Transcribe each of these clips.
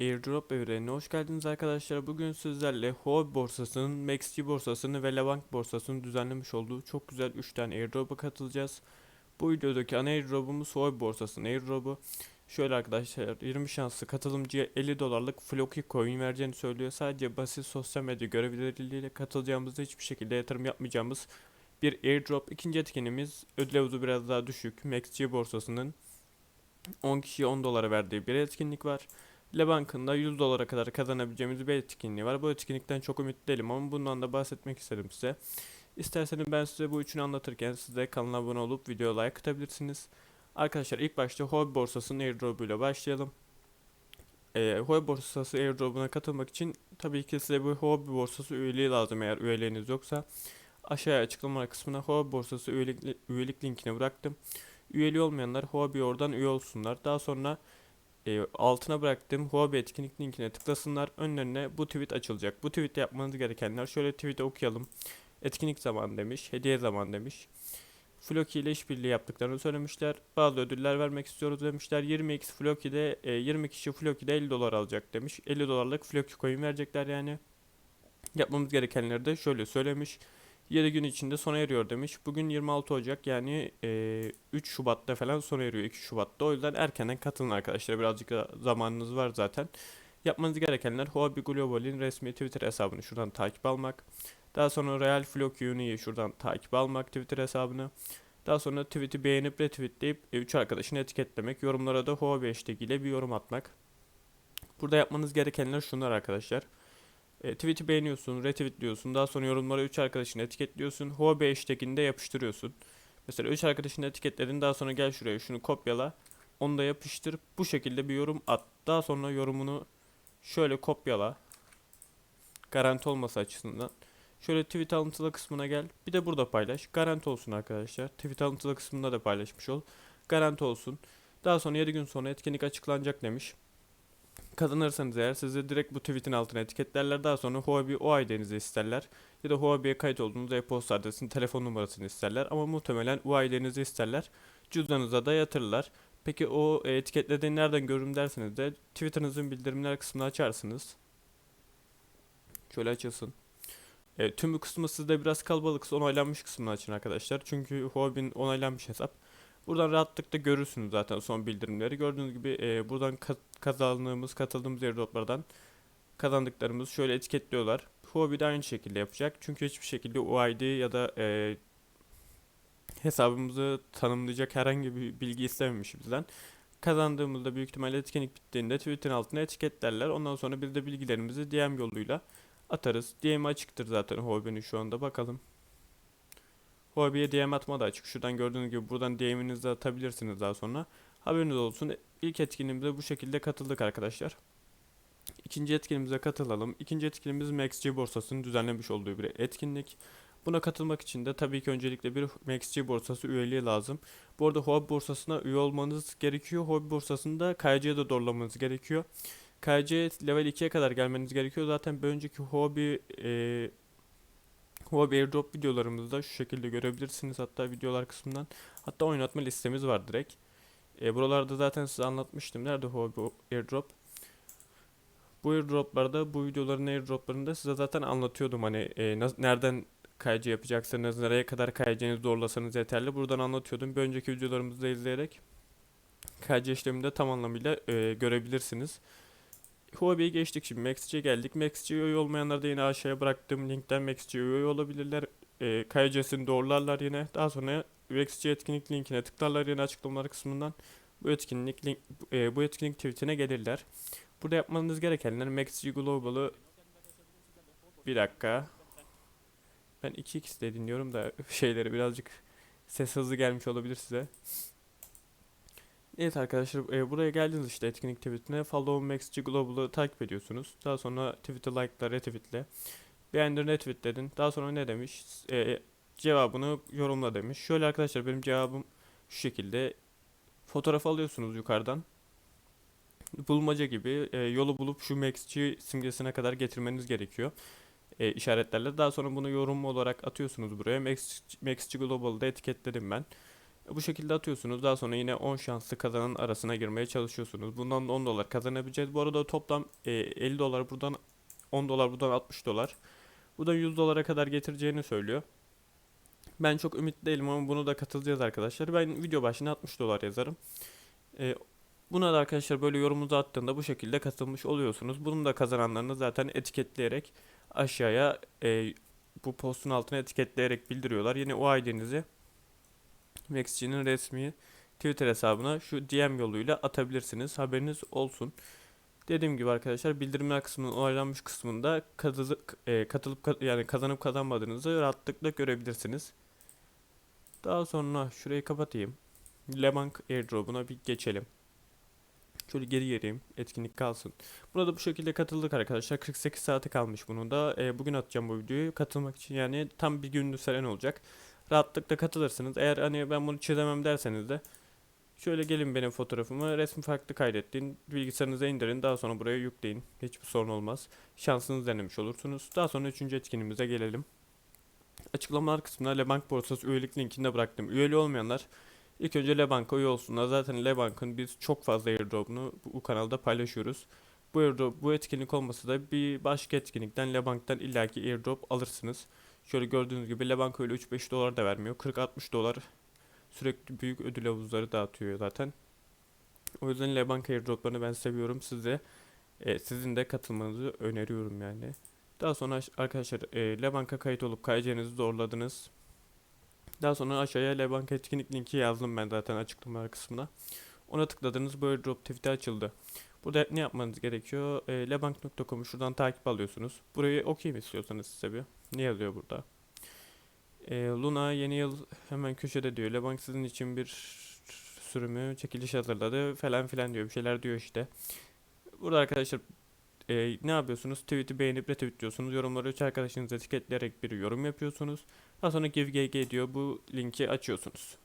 Airdrop evrenine hoş geldiniz arkadaşlar. Bugün sizlerle Huobi borsasının, MaxG borsasını ve Levank borsasının düzenlemiş olduğu çok güzel 3 tane airdrop'a katılacağız. Bu videodaki ana airdrop'umuz Huobi borsasının airdrop'u. Şöyle arkadaşlar 20 şanslı katılımcıya 50 dolarlık Floki coin vereceğini söylüyor. Sadece basit sosyal medya görevlileriyle katılacağımızda hiçbir şekilde yatırım yapmayacağımız bir airdrop. İkinci etkinimiz ödül havuzu biraz daha düşük. MaxG borsasının 10 kişiye 10 dolara verdiği bir etkinlik var. Lebank'ın da 100 dolara kadar kazanabileceğimiz bir etkinliği var. Bu etkinlikten çok ümit değilim ama bundan da bahsetmek istedim size. İsterseniz ben size bu üçünü anlatırken siz de kanala abone olup videoya like atabilirsiniz. Arkadaşlar ilk başta Huobi borsasının airdrop'uyla başlayalım. Ee, Huobi borsası airdrop'una katılmak için tabii ki size bu Huobi borsası üyeliği lazım eğer üyeliğiniz yoksa. Aşağıya açıklama kısmına Huobi borsası üyelik, üyelik linkini bıraktım. Üyeli olmayanlar Huobi oradan üye olsunlar. Daha sonra e, altına bıraktığım Huobi etkinlik linkine tıklasınlar. Önlerine bu tweet açılacak. Bu tweette yapmanız gerekenler şöyle tweet'i okuyalım. Etkinlik zaman demiş, hediye zaman demiş. Floki ile işbirliği yaptıklarını söylemişler. Bazı ödüller vermek istiyoruz demişler. 20x Floki'de e, 20 kişi Floki'de 50 dolar alacak demiş. 50 dolarlık Floki coin verecekler yani. Yapmamız gerekenleri de şöyle söylemiş. 7 gün içinde sona eriyor demiş. Bugün 26 Ocak yani e, 3 Şubat'ta falan sona eriyor 2 Şubat'ta. O yüzden erkenden katılın arkadaşlar. Birazcık da zamanınız var zaten. Yapmanız gerekenler Huobi Global'in resmi Twitter hesabını şuradan takip almak. Daha sonra Real Flow Uni'yi şuradan takip almak Twitter hesabını. Daha sonra tweet'i beğenip retweetleyip 3 arkadaşını etiketlemek. Yorumlara da Huobi hashtag ile bir yorum atmak. Burada yapmanız gerekenler şunlar arkadaşlar. E, tweet'i beğeniyorsun, retweetliyorsun. Daha sonra yorumlara 3 arkadaşını etiketliyorsun. Huobi hashtag'ini de yapıştırıyorsun. Mesela 3 arkadaşını etiketledin. Daha sonra gel şuraya şunu kopyala. Onu da yapıştır. Bu şekilde bir yorum at. Daha sonra yorumunu şöyle kopyala. Garanti olması açısından. Şöyle tweet alıntılı kısmına gel. Bir de burada paylaş. Garanti olsun arkadaşlar. Tweet alıntılı kısmında da paylaşmış ol. Garanti olsun. Daha sonra 7 gün sonra etkinlik açıklanacak demiş. Kazanırsanız eğer sizi direkt bu tweetin altına etiketlerler. Daha sonra Huobi o ID'nizi isterler. Ya da Huobi'ye kayıt olduğunuz e-posta adresini, telefon numarasını isterler. Ama muhtemelen o ID'nizi isterler. Cüzdanınıza da yatırırlar. Peki o etiketlediğini nereden görürüm derseniz de Twitter'ınızın bildirimler kısmını açarsınız. Şöyle açılsın. E, tüm bu kısmı sizde biraz kalabalıksa onaylanmış kısmını açın arkadaşlar. Çünkü Huobi'nin onaylanmış hesap. Buradan rahatlıkla görürsünüz zaten son bildirimleri. Gördüğünüz gibi e, buradan ka- kazandığımız, katıldığımız airdroplardan kazandıklarımızı şöyle etiketliyorlar. Huobi de aynı şekilde yapacak. Çünkü hiçbir şekilde UID ya da e, hesabımızı tanımlayacak herhangi bir bilgi istememiş bizden. Kazandığımızda büyük ihtimalle etkinlik bittiğinde Twitter'ın altına etiketlerler. Ondan sonra biz de bilgilerimizi DM yoluyla atarız. DM açıktır zaten Huobi'nin şu anda bakalım. Huobi'ye DM atma da açık. Şuradan gördüğünüz gibi buradan DM'inizi de atabilirsiniz daha sonra. Haberiniz olsun. İlk etkinliğimize bu şekilde katıldık arkadaşlar. İkinci etkinliğimize katılalım. İkinci etkinliğimiz MaxG borsasının düzenlemiş olduğu bir etkinlik. Buna katılmak için de tabii ki öncelikle bir MaxG borsası üyeliği lazım. Bu arada Huobi borsasına üye olmanız gerekiyor. Huobi borsasında KYC'ye de doğrulamanız gerekiyor. KYC level 2'ye kadar gelmeniz gerekiyor. Zaten bir önceki Huobi e, Huobi airdrop videolarımızda şu şekilde görebilirsiniz hatta videolar kısmından. Hatta oynatma listemiz var direkt. E, buralarda zaten size anlatmıştım. Nerede Huobi airdrop? Bu airdroplarda, bu videoların airdroplarında size zaten anlatıyordum hani e, nereden KYC yapacaksınız, nereye kadar KYC'nizi doğrulasanız yeterli. Buradan anlatıyordum. Bir önceki videolarımızı da izleyerek KYC işlemini de tam anlamıyla e, görebilirsiniz. Huobi'ye geçtik şimdi MaxG'ye geldik. MaxG üye olmayanlar da yine aşağıya bıraktığım linkten MaxG üye olabilirler. E, KYC'sini doğrularlar yine. Daha sonra MaxG etkinlik linkine tıklarlar yine açıklamalar kısmından. Bu etkinlik link, e, bu etkinlik tweetine gelirler. Burada yapmanız gerekenler MaxG Global'ı bir dakika. Ben 2x de dinliyorum da şeyleri birazcık ses hızlı gelmiş olabilir size. Evet arkadaşlar e, buraya geldiniz işte etkinlik tweetine Follow MaxG Global'ı takip ediyorsunuz. Daha sonra tweet'i like'la retweetle. Beğendin retweetledin. Daha sonra ne demiş? E, cevabını yorumla demiş. Şöyle arkadaşlar benim cevabım şu şekilde. Fotoğraf alıyorsunuz yukarıdan. Bulmaca gibi e, yolu bulup şu MaxG simgesine kadar getirmeniz gerekiyor. E, işaretlerle. Daha sonra bunu yorum olarak atıyorsunuz buraya. Max, MaxG Global'da etiketledim ben. Bu şekilde atıyorsunuz. Daha sonra yine 10 şanslı kazanan arasına girmeye çalışıyorsunuz. Bundan da 10 dolar kazanabileceğiz. Bu arada toplam e, 50 dolar buradan 10 dolar buradan 60 dolar. Bu da 100 dolara kadar getireceğini söylüyor. Ben çok ümit değilim ama bunu da katılacağız arkadaşlar. Ben video başına 60 dolar yazarım. E, buna da arkadaşlar böyle yorumunuzu attığında bu şekilde katılmış oluyorsunuz. Bunun da kazananlarını zaten etiketleyerek aşağıya e, bu postun altına etiketleyerek bildiriyorlar. Yine o ID'nizi Max'cinin resmi Twitter hesabına şu DM yoluyla atabilirsiniz. Haberiniz olsun. Dediğim gibi arkadaşlar bildirimler kısmının onaylanmış kısmında katı- e, katılıp ka- yani kazanıp kazanmadığınızı rahatlıkla görebilirsiniz. Daha sonra şurayı kapatayım. Lebank airdrop'una bir geçelim. Şöyle geri geleyim. Etkinlik kalsın. Buna da bu şekilde katıldık arkadaşlar. 48 saate kalmış bunun da. E, bugün atacağım bu videoyu. Katılmak için yani tam bir günlük süren olacak. Rahatlıkla katılırsınız. Eğer hani ben bunu çözemem derseniz de şöyle gelin benim fotoğrafımı resmi farklı kaydettin. Bilgisayarınıza indirin. Daha sonra buraya yükleyin. Hiçbir sorun olmaz. Şansınızı denemiş olursunuz. Daha sonra üçüncü etkinliğimize gelelim. Açıklamalar kısmına Lebank borsası üyelik linkini de bıraktım. Üyeli olmayanlar ilk önce Lebank'a üye olsunlar. Zaten Lebank'ın biz çok fazla airdrop'unu bu kanalda paylaşıyoruz. Bu airdrop, bu etkinlik olmasa da bir başka etkinlikten Lebank'tan illaki airdrop alırsınız. Şöyle gördüğünüz gibi Lebank öyle 3-5 dolar da vermiyor. 40-60 dolar sürekli büyük ödül havuzları dağıtıyor zaten. O yüzden Lebank airdroplarını ben seviyorum. Size e, sizin de katılmanızı öneriyorum yani. Daha sonra aş- arkadaşlar e, Lebank'a kayıt olup kayacağınızı doğruladınız. Daha sonra aşağıya Lebank etkinlik linki yazdım ben zaten açıklamalar kısmına. Ona tıkladınız bu airdrop tweet'i açıldı. Burada ne yapmanız gerekiyor? E, lebank.com'u şuradan takip alıyorsunuz. Burayı okuyayım istiyorsanız size bir. Ne yazıyor burada? E, Luna yeni yıl hemen köşede diyor. Lebank sizin için bir sürümü çekiliş hazırladı falan filan diyor. Bir şeyler diyor işte. Burada arkadaşlar e, ne yapıyorsunuz? Tweet'i beğenip retweetliyorsunuz. Yorumları 3 arkadaşınızı etiketleyerek bir yorum yapıyorsunuz. Daha sonra GiveGG diyor. Bu linki açıyorsunuz.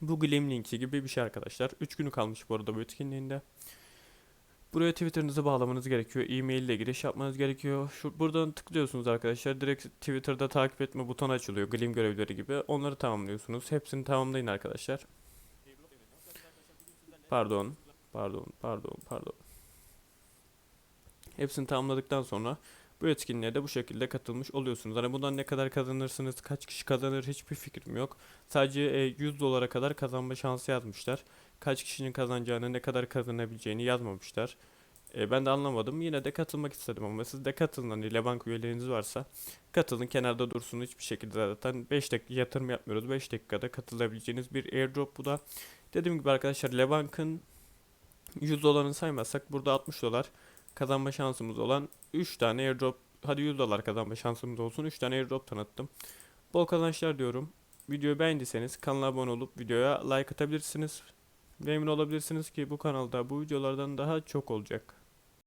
Bu Gleam linki gibi bir şey arkadaşlar. 3 günü kalmış bu arada bu etkinliğinde. Buraya Twitter'ınızı bağlamanız gerekiyor. E-mail ile giriş yapmanız gerekiyor. Şu buradan tıklıyorsunuz arkadaşlar. Direkt Twitter'da takip etme butonu açılıyor. Gleam görevleri gibi. Onları tamamlıyorsunuz. Hepsini tamamlayın arkadaşlar. Pardon. Pardon. Pardon. Pardon. Hepsini tamamladıktan sonra bu etkinliğe de bu şekilde katılmış oluyorsunuz. Hani bundan ne kadar kazanırsınız, kaç kişi kazanır hiçbir fikrim yok. Sadece e, 100 dolara kadar kazanma şansı yazmışlar. Kaç kişinin kazanacağını, ne kadar kazanabileceğini yazmamışlar. E, ben de anlamadım. Yine de katılmak istedim ama siz de katılın. Hani Lebank üyeleriniz varsa katılın. Kenarda dursun hiçbir şekilde zaten 5 dakika yatırım yapmıyoruz. 5 dakikada katılabileceğiniz bir airdrop bu da. Dediğim gibi arkadaşlar Lebank'ın 100 dolarını saymazsak burada 60 dolar kazanma şansımız olan 3 tane airdrop hadi 100 dolar kazanma şansımız olsun 3 tane airdrop tanıttım. Bol kazançlar diyorum. Videoyu beğendiyseniz kanala abone olup videoya like atabilirsiniz. Ve emin olabilirsiniz ki bu kanalda bu videolardan daha çok olacak.